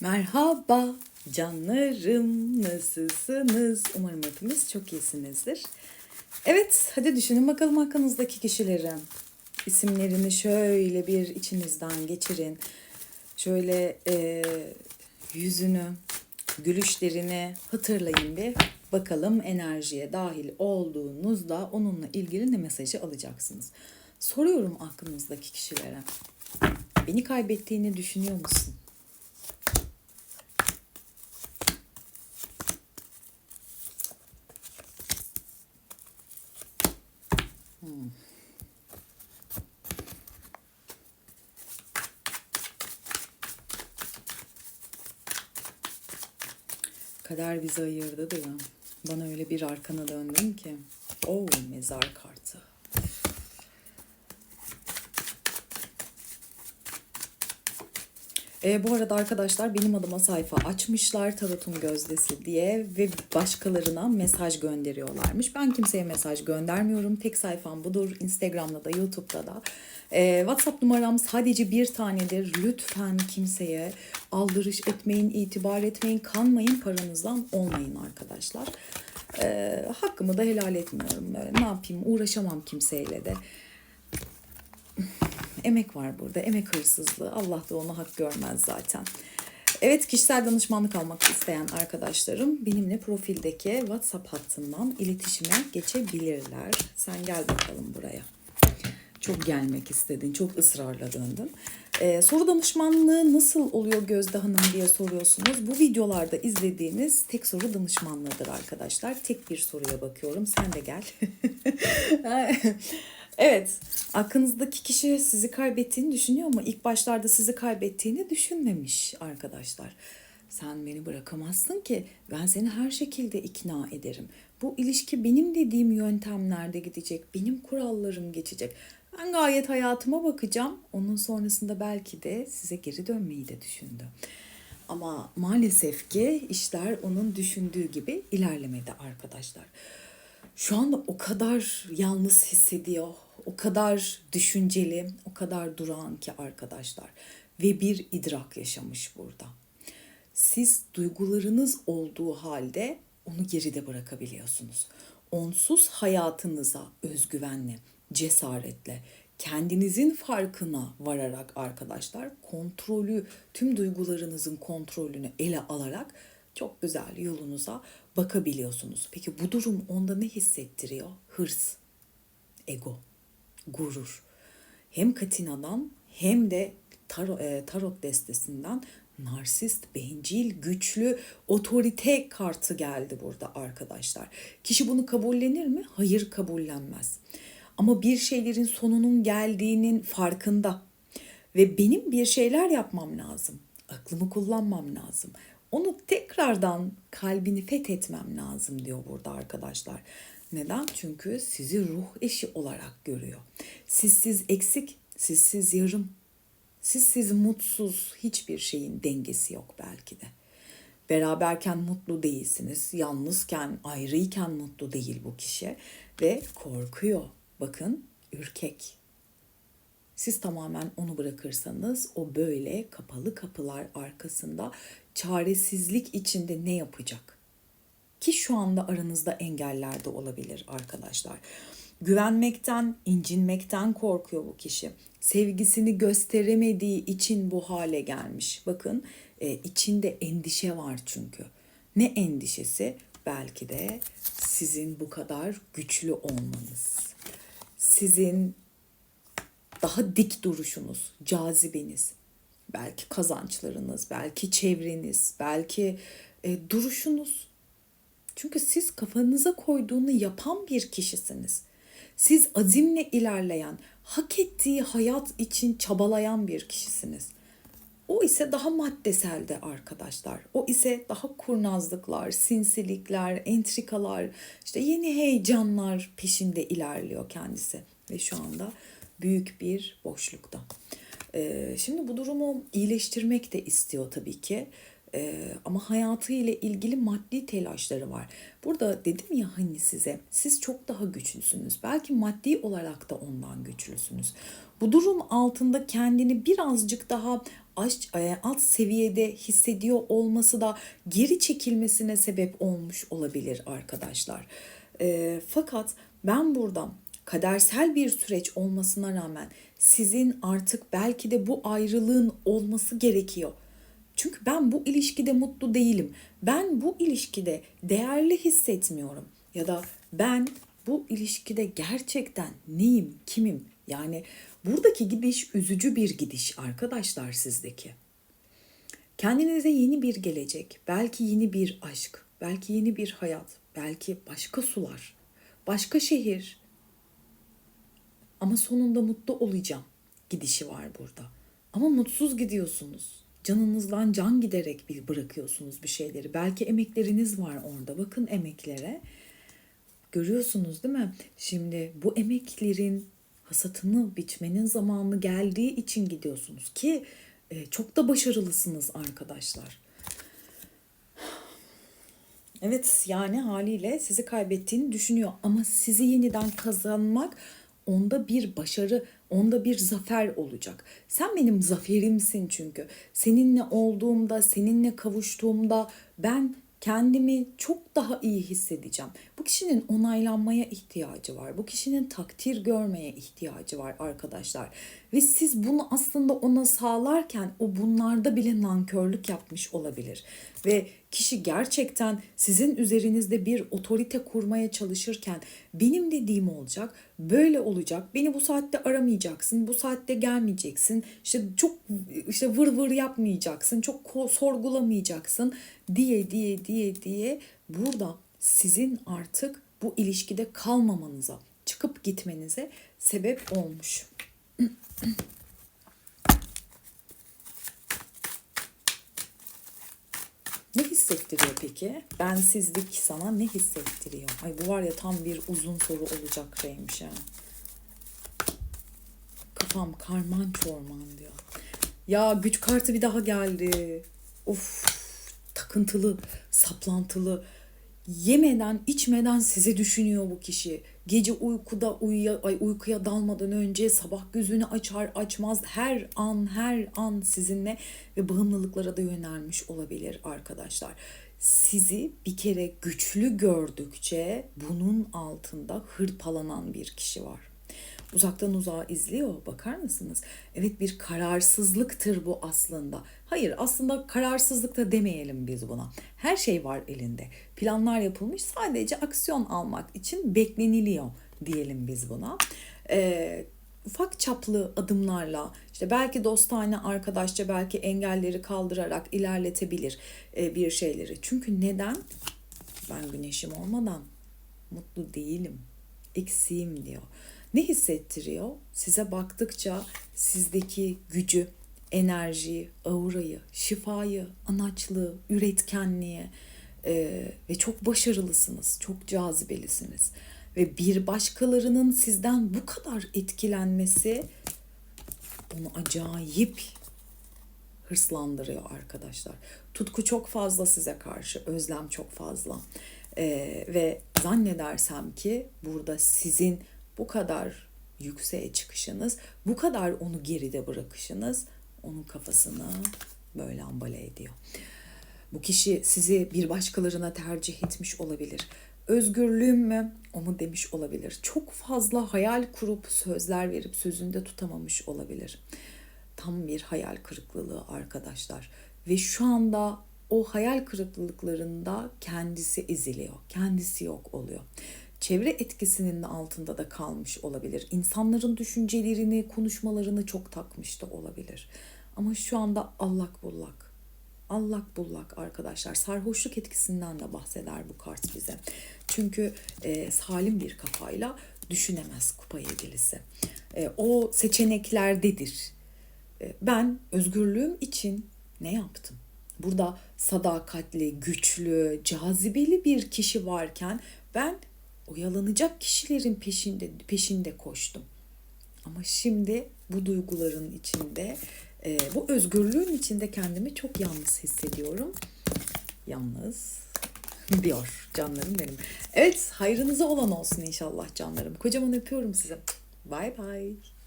Merhaba canlarım nasılsınız? Umarım hepiniz çok iyisinizdir. Evet hadi düşünün bakalım hakkınızdaki kişileri. İsimlerini şöyle bir içinizden geçirin. Şöyle e, yüzünü, gülüşlerini hatırlayın bir. Bakalım enerjiye dahil olduğunuzda onunla ilgili ne mesajı alacaksınız? Soruyorum aklınızdaki kişilere. Beni kaybettiğini düşünüyor musun? Kader bizi ayırdı diyor. Bana öyle bir arkana döndün ki. Oo mezar kartı. E, bu arada arkadaşlar benim adıma sayfa açmışlar Tarot'un Gözdesi diye ve başkalarına mesaj gönderiyorlarmış. Ben kimseye mesaj göndermiyorum. Tek sayfam budur. Instagram'da da YouTube'da da. E, WhatsApp numaram sadece bir tanedir. Lütfen kimseye aldırış etmeyin, itibar etmeyin, kanmayın, paranızdan olmayın arkadaşlar. E, hakkımı da helal etmiyorum. Ne yapayım uğraşamam kimseyle de emek var burada. Emek hırsızlığı. Allah da ona hak görmez zaten. Evet kişisel danışmanlık almak isteyen arkadaşlarım benimle profildeki WhatsApp hattından iletişime geçebilirler. Sen gel bakalım buraya. Çok gelmek istedin, çok ısrarla döndün. Ee, soru danışmanlığı nasıl oluyor Gözde Hanım diye soruyorsunuz. Bu videolarda izlediğiniz tek soru danışmanlığıdır arkadaşlar. Tek bir soruya bakıyorum. Sen de gel. Evet, aklınızdaki kişi sizi kaybettiğini düşünüyor ama ilk başlarda sizi kaybettiğini düşünmemiş arkadaşlar. Sen beni bırakamazsın ki ben seni her şekilde ikna ederim. Bu ilişki benim dediğim yöntemlerde gidecek, benim kurallarım geçecek. Ben gayet hayatıma bakacağım. Onun sonrasında belki de size geri dönmeyi de düşündü. Ama maalesef ki işler onun düşündüğü gibi ilerlemedi arkadaşlar. Şu anda o kadar yalnız hissediyor, o kadar düşünceli, o kadar durağan ki arkadaşlar ve bir idrak yaşamış burada. Siz duygularınız olduğu halde onu geride bırakabiliyorsunuz. Onsuz hayatınıza özgüvenle, cesaretle, kendinizin farkına vararak arkadaşlar kontrolü, tüm duygularınızın kontrolünü ele alarak çok güzel yolunuza bakabiliyorsunuz. Peki bu durum onda ne hissettiriyor? Hırs, ego, gurur. Hem Katina'dan hem de tarot, e, tarot destesinden narsist, bencil, güçlü, otorite kartı geldi burada arkadaşlar. Kişi bunu kabullenir mi? Hayır kabullenmez. Ama bir şeylerin sonunun geldiğinin farkında. Ve benim bir şeyler yapmam lazım. Aklımı kullanmam lazım. Onu tekrardan kalbini fethetmem lazım diyor burada arkadaşlar. Neden? Çünkü sizi ruh eşi olarak görüyor. Sizsiz eksik, sizsiz yarım, sizsiz mutsuz hiçbir şeyin dengesi yok belki de. Beraberken mutlu değilsiniz, yalnızken, ayrıyken mutlu değil bu kişi ve korkuyor. Bakın ürkek. Siz tamamen onu bırakırsanız o böyle kapalı kapılar arkasında çaresizlik içinde ne yapacak? Ki şu anda aranızda engeller de olabilir arkadaşlar. Güvenmekten, incinmekten korkuyor bu kişi. Sevgisini gösteremediği için bu hale gelmiş. Bakın e, içinde endişe var çünkü. Ne endişesi? Belki de sizin bu kadar güçlü olmanız. Sizin daha dik duruşunuz, cazibeniz, belki kazançlarınız, belki çevreniz, belki e, duruşunuz. Çünkü siz kafanıza koyduğunu yapan bir kişisiniz. Siz azimle ilerleyen, hak ettiği hayat için çabalayan bir kişisiniz. O ise daha maddeselde arkadaşlar. O ise daha kurnazlıklar, sinsilikler, entrikalar, işte yeni heyecanlar peşinde ilerliyor kendisi. Ve şu anda büyük bir boşlukta. Ee, şimdi bu durumu iyileştirmek de istiyor tabii ki. Ee, ama hayatı ile ilgili maddi telaşları var. Burada dedim ya hani size siz çok daha güçlüsünüz. Belki maddi olarak da ondan güçlüsünüz. Bu durum altında kendini birazcık daha alt seviyede hissediyor olması da geri çekilmesine sebep olmuş olabilir arkadaşlar. E, fakat ben burada kadersel bir süreç olmasına rağmen sizin artık belki de bu ayrılığın olması gerekiyor. Çünkü ben bu ilişkide mutlu değilim. Ben bu ilişkide değerli hissetmiyorum. Ya da ben bu ilişkide gerçekten neyim, kimim? Yani buradaki gidiş üzücü bir gidiş arkadaşlar sizdeki. Kendinize yeni bir gelecek, belki yeni bir aşk, belki yeni bir hayat, belki başka sular, başka şehir. Ama sonunda mutlu olacağım gidişi var burada. Ama mutsuz gidiyorsunuz. Canınızdan can giderek bir bırakıyorsunuz bir şeyleri. Belki emekleriniz var orada. Bakın emeklere. Görüyorsunuz değil mi? Şimdi bu emeklerin hasatını biçmenin zamanı geldiği için gidiyorsunuz ki e, çok da başarılısınız arkadaşlar. Evet yani haliyle sizi kaybettiğini düşünüyor ama sizi yeniden kazanmak onda bir başarı, onda bir zafer olacak. Sen benim zaferimsin çünkü. Seninle olduğumda, seninle kavuştuğumda ben kendimi çok daha iyi hissedeceğim. Bu kişinin onaylanmaya ihtiyacı var. Bu kişinin takdir görmeye ihtiyacı var arkadaşlar. Ve siz bunu aslında ona sağlarken o bunlarda bile nankörlük yapmış olabilir. Ve kişi gerçekten sizin üzerinizde bir otorite kurmaya çalışırken benim dediğim olacak, böyle olacak. Beni bu saatte aramayacaksın, bu saatte gelmeyeceksin. İşte çok işte vır vır yapmayacaksın, çok sorgulamayacaksın diye diye diye diye burada sizin artık bu ilişkide kalmamanıza, çıkıp gitmenize sebep olmuş. Ne hissettiriyor peki? Bensizlik sana ne hissettiriyor? Ay bu var ya tam bir uzun soru olacak şeymiş ha. Kafam karman çorman diyor. Ya güç kartı bir daha geldi. Of takıntılı, saplantılı. Yemeden, içmeden sizi düşünüyor bu kişi. Gece uykuda uyuya, ay, uykuya dalmadan önce sabah gözünü açar açmaz her an her an sizinle ve bağımlılıklara da yönelmiş olabilir arkadaşlar. Sizi bir kere güçlü gördükçe bunun altında hırpalanan bir kişi var uzaktan uzağa izliyor. Bakar mısınız? Evet bir kararsızlıktır bu aslında. Hayır aslında kararsızlık da demeyelim biz buna. Her şey var elinde. Planlar yapılmış sadece aksiyon almak için bekleniliyor diyelim biz buna. Ee, ufak çaplı adımlarla işte belki dostane arkadaşça belki engelleri kaldırarak ilerletebilir e, bir şeyleri. Çünkü neden? Ben güneşim olmadan mutlu değilim. Eksiğim diyor. Ne hissettiriyor? Size baktıkça sizdeki gücü, enerjiyi, aurayı, şifayı, anaçlığı, üretkenliği e, ve çok başarılısınız, çok cazibelisiniz. Ve bir başkalarının sizden bu kadar etkilenmesi onu acayip hırslandırıyor arkadaşlar. Tutku çok fazla size karşı, özlem çok fazla. Ee, ve zannedersem ki burada sizin bu kadar yükseğe çıkışınız, bu kadar onu geride bırakışınız onun kafasını böyle ambale ediyor. Bu kişi sizi bir başkalarına tercih etmiş olabilir. Özgürlüğüm mü? Onu demiş olabilir. Çok fazla hayal kurup sözler verip sözünde tutamamış olabilir. Tam bir hayal kırıklığı arkadaşlar. Ve şu anda o hayal kırıklıklarında kendisi eziliyor. Kendisi yok oluyor çevre etkisinin altında da kalmış olabilir. İnsanların düşüncelerini, konuşmalarını çok takmış da olabilir. Ama şu anda allak bullak. Allak bullak arkadaşlar. Sarhoşluk etkisinden de bahseder bu kart bize. Çünkü e, salim bir kafayla düşünemez kupa yedilisi. E, o seçeneklerdedir. E, ben özgürlüğüm için ne yaptım? Burada sadakatli, güçlü, cazibeli bir kişi varken ben oyalanacak kişilerin peşinde peşinde koştum. Ama şimdi bu duyguların içinde, e, bu özgürlüğün içinde kendimi çok yalnız hissediyorum. Yalnız diyor canlarım benim. Evet hayrınıza olan olsun inşallah canlarım. Kocaman öpüyorum size. Bye bye.